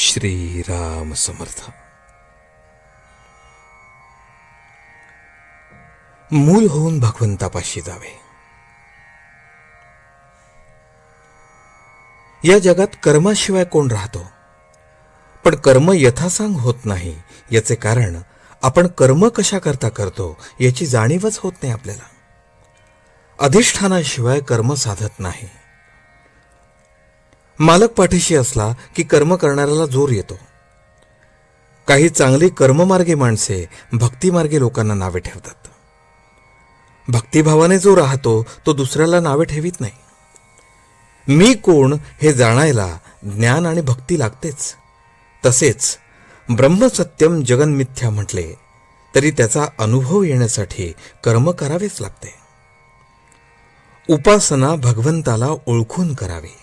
श्रीराम समर्थ. मूल होऊन भगवंतापाशी जावे. या जगात कर्माशिवाय कोण राहतो? पण कर्म यथासांग होत नाही याचे कारण आपण कर्म कशा करता करतो याची जाणीवच होत नाही आपल्याला. अधिष्ठानाशिवाय कर्म साधत नाही. मालक पाठीशी असला की कर्म करणाऱ्याला जोर येतो. काही चांगली कर्ममार्गी माणसे भक्तिमार्गी लोकांना नावे ठेवतात. भक्तिभावाने जो राहतो तो दुसऱ्याला नावे ठेवीत नाही. मी कोण हे जाणायला ज्ञान आणि भक्ती लागतेच. तसेच ब्रह्मसत्यम जगन्मिथ्या म्हटले तरी त्याचा अनुभव येण्यासाठी कर्म करावेच लागते. उपासना भगवंताला ओळखून करावी.